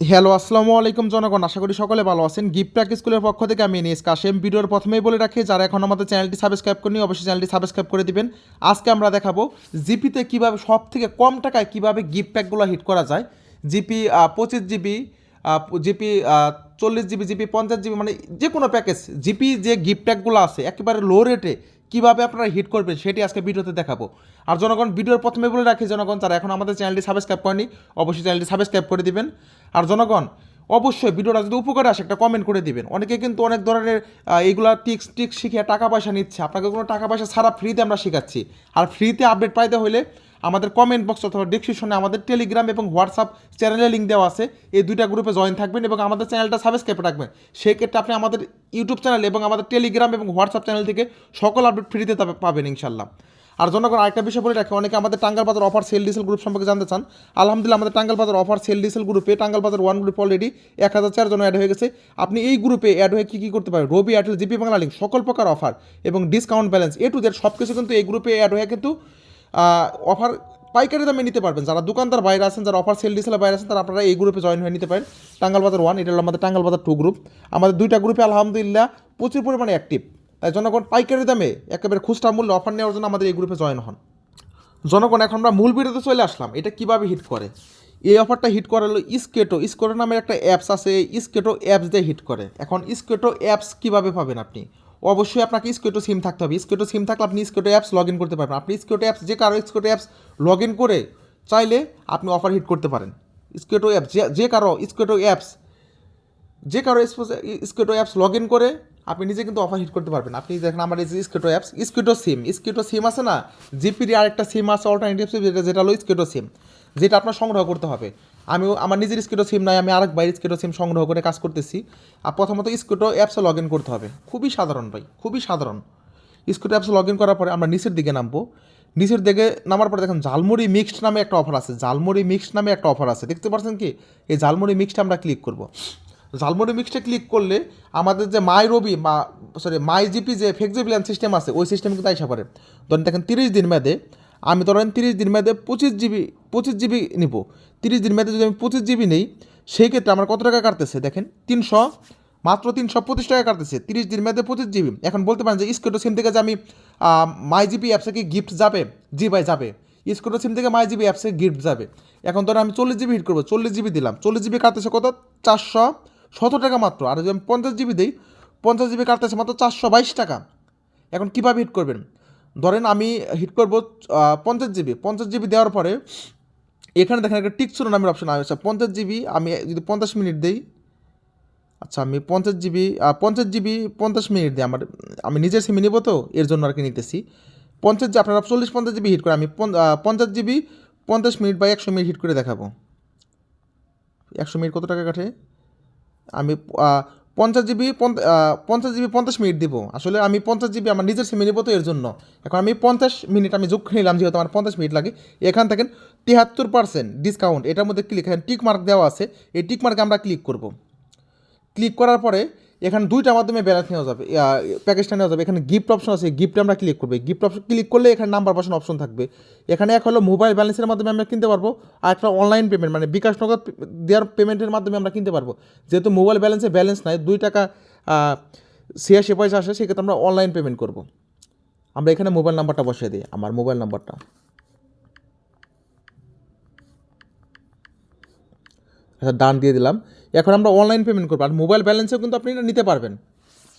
Hello, আসসালামু আলাইকুম জনগণ। আশা করি সকলে ভালো আছেন। গিফট প্যাক স্কুলের পক্ষ থেকে আমি এনিস কাশেম। ভিডিওর প্রথমেই বলে রাখি, যারা এখন আমাদের চ্যানেলটি সাবস্ক্রাইব করেনি অবশ্যই চ্যানেলটি সাবস্ক্রাইব করে দিবেন। আজকে আমরা দেখাবো জিপিতে কীভাবে সব থেকে কম টাকায় কীভাবে গিফট প্যাকগুলো হিট করা যায়। জিপি পঁচিশ জিবি জিপি চল্লিশ জিবি, জিপি পঞ্চাশ জিবি মানে যে কোনো প্যাকেজ, জিপি যে গিফট প্যাকগুলো আছে, একেবারে লো রেটে কীভাবে আপনারা হিট করবেন সেটি আজকে ভিডিওতে দেখাবো। আর জনগণ ভিডিওর প্রথমে বলে রাখি, জনগণ তারা এখন আমাদের চ্যানেলটি সাবস্ক্রাইব করেনি, অবশ্যই চ্যানেলটি সাবস্ক্রাইব করে দিবেন। আর জনগণ, অবশ্যই ভিডিওটা যদি উপকারে আসে একটা কমেন্ট করে দিবেন। অনেকে কিন্তু অনেক ধরনের এইগুলো টিক্স টিক্স শিখে টাকা পয়সা নিচ্ছে। আপনাকে কোনো টাকা পয়সা ছাড়া ফ্রিতে আমরা শেখাচ্ছি। আর ফ্রিতে আপডেট পাইতে হলে আমাদের কমেন্ট বক্স অথবা ডিসক্রিপশনে আমাদের টেলিগ্রাম এবং হোয়াটসঅ্যাপ চ্যানেলের লিঙ্ক দেওয়া আছে। এই দুইটা গ্রুপে জয়েন থাকবেন এবং আমাদের চ্যানেলটা সাবস্ক্রাইব রাখবেন। সেক্ষেত্রে আপনি আমাদের ইউটিউব চ্যানেল এবং আমাদের টেলিগ্রাম এবং হোয়াটসঅ্যাপ চ্যানেল থেকে সকল আপডেট ফ্রিতে পাবেন ইনশাল্লাহ আর জনগণ, আরেকটা বিষয় বলে রাখি, অনেকে আমাদের টাঙ্গাল বাজার অফার সেল ডিসেল গ্রুপ সম্পর্কে জানতে চান। আলহামদুলিল্লাহ, আমাদের টাঙ্গাল বাজার অফার সেল ডিসেল গ্রুপে টাঙ্গাল বাজার ওয়ান গ্রুপ অলরেডি এক হাজার চারজন অ্যাড হয়ে গেছে। আপনি এই গ্রুপে অ্যাড হয়ে কী কী করতে পারেন? Robi Airtel GP Banglalink সকল প্রকার অফার এবং discount balance A to Z সব কিছু কিন্তু এই গ্রুপে অ্যাড হয়ে কিন্তু অফার পাইকারি দামে নিতে পারবেন। যারা দোকানদার বাইরে আছেন, যারা অফার সেল ডিসেলের বাইরে আছেন, তারা আপনারা এই গ্রুপে জয়েন হয়ে নিতে পারেন। টাঙ্গাল বাজার ওয়ান এটা হলো আমাদের টাঙ্গাল বাজার টু গ্রুপ আমাদের দুইটা গ্রুপে আলহামদুলিল্লাহ প্রচুর পরিমাণে অ্যাক্টিভ তাই জনগণ পাইকারি দামে একেবারে খুচরা মূল্য অফার নেওয়ার জন্য আমাদের এই গ্রুপে জয়েন হন। জনগণ, এখন আমরা মূল ভিডিওতে চলে আসলাম। এটা কীভাবে হিট করে? এই অফারটা হিট করে হলো ইস্কেটো ইস্কেটো নামের একটা অ্যাপস আছে। ইস্কেটো অ্যাপস দিয়ে হিট করে। এখন ইস্কেটো অ্যাপস কীভাবে পাবেন আপনি? অবশ্যই আপনাকে স্কেটো সিম থাকতে হবে। স্কেটো সিম থাকলে আপনি স্কেটো অ্যাপস লগ ইন করতে পারবেন। আপনি স্কেটো অ্যাপস যে কারও স্কেটো অ্যাপস লগ ইন করে চাইলে আপনি অফার হিট করতে পারেন। স্কেটো অ্যাপস যে যে কারও স্কেটো অ্যাপস যে কারও স্কেটো অ্যাপস লগ ইন করে আপনি নিজে কিন্তু অফার হিট করতে পারবেন। আপনি দেখেন আমার এই যে স্কেটো অ্যাপস স্কেটো সিম স্কেটো সিম আছে না? জিপির আরেকটা সিম আছে অল্টারনেটিভ সিম যেটা যেটা হলো স্কেটো সিম যেটা আপনার সংগ্রহ করতে হবে। আমিও আমার নিজের স্কেটো সিম নাই, আমি আরেক বাইরের স্কেটো সিম সংগ্রহ করে কাজ করতেছি। আর প্রথমত স্কেটো অ্যাপসে লগ ইন করতে হবে। খুবই সাধারণ ভাই, খুবই সাধারণ। স্কুটি অ্যাপসে লগ ইন করার পরে আমরা নিচের দিকে নামবো। নিচের দিকে নামার পরে দেখেন ঝালমুড়ি মিক্সড নামে একটা অফার আছে। ঝালমুড়ি মিক্সড নামে একটা অফার আছে। দেখতে পাচ্ছেন কি? এই ঝালমুড়ি মিক্সটা আমরা ক্লিক করব। ঝালমুড়ি মিক্সটা ক্লিক করলে আমাদের যে মাই রবি, মা সরি মাই জিপি যে ফ্লেক্সিবিলিয়ান সিস্টেম আছে, ওই সিস্টেম কিন্তু আইসা পারে ধরেন দেখেন তিরিশ দিন মেয়াদে আমি ধরেন তিরিশ দিন মেয়াদে পঁচিশ জিবি পঁচিশ জিবি নিব। তিরিশ দিন মেয়াদে যদি আমি পঁচিশ জিবি নেই, সেই ক্ষেত্রে আমার কত টাকা কাটতেছে? দেখেন তিনশো, মাত্র তিনশো পঁচিশ টাকা কাটতেছে, তিরিশ দিন মেয়াদে পঁচিশ জিবি। এখন বলতে পারেন যে স্কুটো সিম থেকে যে আমি মাই জিপি অ্যাপসে কি গিফট যাবে? জি ভাই, যাবে। স্কুটো সিম থেকে মাই জিবি অ্যাপসে গিফট যাবে। এখন ধরো আমি চল্লিশ জিবি হিট করব, চল্লিশ জিবি দিলাম, চল্লিশ জিবি কাটতেছে কত? চারশো সতেরো টাকা মাত্র। আর যদি আমি পঞ্চাশ জিবি দিই, পঞ্চাশ জিবি কাটতেছে মাত্র চারশো বাইশ টাকা। এখন কীভাবে হিট করবেন? ধরেন আমি হিট করব পঞ্চাশ জিবি। পঞ্চাশ জিবি দেওয়ার পরে এখানে দেখেন একটা টিকচুরো নামের অপশন আছে পঞ্চাশ জিবি আমি যদি পঞ্চাশ মিনিট দিই আচ্ছা আমি পঞ্চাশ জিবি পঞ্চাশ জিবি পঞ্চাশ মিনিট দিই। আমার, আমি নিজের সিমে নিব তো, এর জন্য আর কি নিতেছি। পঞ্চাশ জি- আপনারা চল্লিশ পঞ্চাশ জিবি হিট করে, আমি পঞ্চাশ জিবি পঞ্চাশ মিনিট বা একশো মিনিট হিট করে দেখাবো। একশো মিনিট কত টাকা কাটে? আমি পঞ্চাশ জিবি পঞ্চাশ জিবি পঞ্চাশ মিনিট দিব। আসলে আমি পঞ্চাশ জিবি আমার নিজের সিমে নিব তো এর জন্য। এখন আমি পঞ্চাশ মিনিট আমি যোগ নিলাম, যেহেতু আমার পঞ্চাশ মিনিট লাগে। এখান থেকে তিয়াত্তর পার্সেন্ট ডিসকাউন্ট এটার মধ্যে ক্লিক এখানে টিক মার্ক দেওয়া আছে। এই টিক মার্কে আমরা ক্লিক করব। ক্লিক করার পরে এখানে দুইটা মাধ্যমে ব্যালেন্স নেওয়া যাবে। প্যাকেজটা নেওয়া যাবে। এখানে গিফট অপশন আছে গিফটে আমরা ক্লিক করব। গিফট অপশন ক্লিক করলে এখানে নাম্বার পার্সেন্ট অপশন থাকবে। এখানে এক হলো মোবাইল ব্যালেন্সের মাধ্যমে আমরা কিনতে পারব, আর একটা অনলাইন পেমেন্ট মানে বিকাশ নগদ দেওয়ার পেমেন্টের মাধ্যমে আমরা কিনতে পারব। যেহেতু মোবাইল ব্যালেন্সে ব্যালেন্স নাই, দুই টাকা ছিয়াশি পয়সা আসে, সেক্ষেত্রে আমরা অনলাইন পেমেন্ট করব। আমরা এখানে মোবাইল নাম্বারটা বসিয়ে দিই, আমার মোবাইল নাম্বারটা আচ্ছা ডান দিয়ে দিলাম। এখন আমরা অনলাইন পেমেন্ট করব। আর মোবাইল ব্যালেন্সেও কিন্তু আপনি নিতে পারবেন।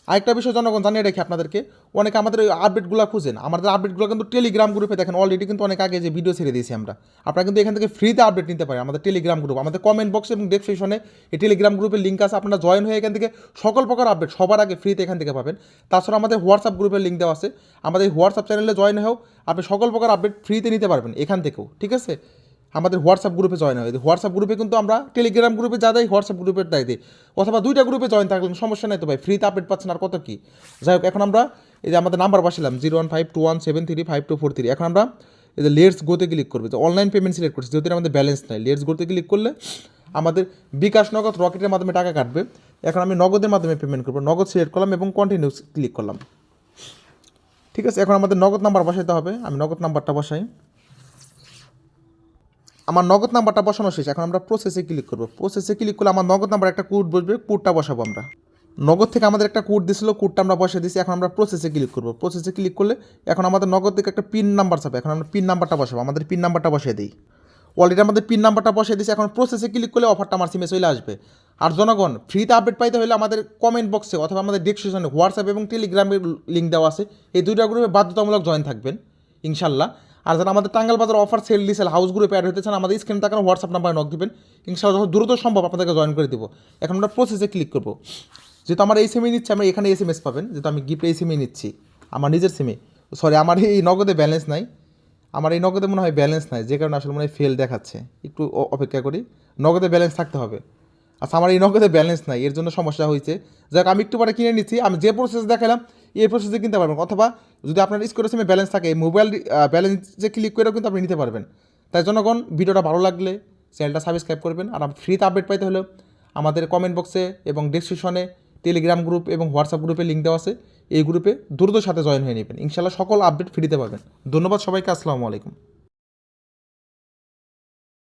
আরেকটা বিষয়, জনগণ, জানিয়ে রেখে আপনাদেরকে, অনেকে আমাদের ওই আপডেটগুলো খুঁজেন। আমাদের আপডেটগুলো কিন্তু টেলিগ্রাম গ্রুপে দেখেন অলরেডি কিন্তু অনেক আগে যে ভিডিও ছেড়ে দিয়েছি আমরা। আপনারা কিন্তু এখান থেকে ফ্রিতে আপডেট নিতে পারেন আমাদের টেলিগ্রাম গ্রুপ আমাদের কমেন্ট বক্স এবং ডেসক্রিপশনে এই টেলিগ্রাম গ্রুপের লিঙ্ক আছে। আপনারা জয়েন হয়ে এখান থেকে সকল প্রকার আপডেট সবার আগে ফ্রিতে এখান থেকে পাবেন। তাছাড়া আমাদের হোয়াটসঅ্যাপ গ্রুপের লিঙ্ক দেওয়া আছে। আমাদের এই হোয়াটসঅ্যাপ চ্যানেলে জয়েন হয়েও আপনি সকল প্রকার আপডেট ফ্রিতে নিতে পারবেন এখান থেকেও। ঠিক আছে? আমাদের হোয়াটসঅ্যাপ গ্রুপে জয়েন হয়। হোয়াটসঅ্যাপ গ্রুপে কিন্তু আমরা টেলিগ্রাম গ্রুপে যা দেয় হোয়াটসঅ্যাপ গ্রুপের দায় দিই। অথবা দুইটা গ্রুপে জয়েন থাকলে সমস্যা নেই তো ভাই ফ্রিতে আপডেট পাচ্ছেন আর কত কি? যাই হোক, এখন আমরা এই যে আমাদের নাম্বার বসালাম zero one five two one seven three five two four three এখন আমরা এই যে লেটস গোতে ক্লিক করবে। যে অনলাইন পেমেন্ট সিলেক্ট করছি, যেহেতু আমাদের ব্যালেন্স নাই লেটস গোতে ক্লিক করলে আমাদের বিকাশ নগদ রকেটের মাধ্যমে টাকা কাটবে। এখন আমি নগদের মাধ্যমে পেমেন্ট করব। নগদ সিলেক্ট করলাম এবং কন্টিনিউ ক্লিক করলাম। ঠিক আছে, এখন আমাদের নগদ নাম্বার বসাইতে হবে। আমি নগদ নাম্বারটা বসাই। আমার নগদ নাম্বারটা বসানো শেষ, এখন আমরা প্রসেসে ক্লিক করব। প্রসেসে ক্লিক করলে আমার নগদ নাম্বার একটা কোড বসবে কোডটা বসাবো আমরা। নগদ থেকে আমাদের একটা কোড দিয়েছিল কোডটা আমরা বসে দিয়েছি, এখন আমরা প্রসেসে ক্লিক করব। প্রসেসে ক্লিক করলে এখন আমাদের নগদ থেকে একটা পিন নাম্বার চাবে এখন আমরা পিন নাম্বারটা বসাবো, আমাদের পিন নাম্বারটা বসিয়ে দিই। অলরেডি আমাদের পিন নাম্বারটা বসিয়ে দিয়েছি, এখন প্রসেসে ক্লিক করলে অফারটা আমার সিমে চলে আসবে। আর জনগণ ফ্রিতে আপডেট পাইতে হলে আমাদের কমেন্ট বক্সে অথবা আমাদের ডিসক্রিপশনে হোয়াটসঅ্যাপ এবং টেলিগ্রামের লিঙ্ক দেওয়া আছে। এই দুইটা গ্রুপে বাধ্যতামূলক জয়েন থাকবেন, ইনশাল্লাহ। আর যারা আমাদের টাঙ্গাল বাজার অফার সেল ডিসেল হাউস গ্রুপে অ্যাড হতে চান, আমাদের স্ক্রিন তাকানো হোয়াটসঅ্যাপ নাম্বারে নক দিবেন। ইনশাল্লাহ যত দ্রুত সম্ভব আপনাদেরকে জয়েন করে দিব। এখন আমরা প্রসেসে ক্লিক করব। যেহেতু আমার এই সিমে নিচ্ছে, আমি এখানে এস এম এস পাবেন। যেহেতু আমি গিফট এই সিমে নিচ্ছি, আমার নিজের সিমে সরি আমার এই নগদে ব্যালেন্স নাই। আমার এই নগদে মনে হয় ব্যালেন্স নাই, যে কারণে আসলে মনে হয় ফেল দেখাচ্ছে। একটু অপেক্ষা করি। নগদে ব্যালেন্স থাকতে হবে। আচ্ছা আমার এই নগদে ব্যালেন্স নাই, এর জন্য সমস্যা হয়েছে যাক, আমি একটু পরে কিনে নিচ্ছি। আমি যে প্রসেস দেখালাম এই প্রসেসে কিনতে পারবেন। অথবা যদি আপনার স্কোরের সিমে ব্যালেন্স থাকে মোবাইল ব্যালেন্সে ক্লিক করেও কিন্তু আপনি নিতে পারবেন। তাই জনগণ, ভিডিওটা ভালো লাগলে চ্যানেলটা সাবস্ক্রাইব করবেন আর ফ্রিতে আপডেট পাইতে হলে আমাদের কমেন্ট বক্সে এবং ডিসক্রিপশনে টেলিগ্রাম গ্রুপ এবং হোয়াটসঅ্যাপ গ্রুপে লিঙ্ক দেওয়া আছে। এই গ্রুপে দ্রুত সাথে জয়েন হয়ে নেবেন। ইনশাল্লাহ সকল আপডেট ফ্রিতে পাবেন। ধন্যবাদ সবাইকে। আসসালামু আলাইকুম।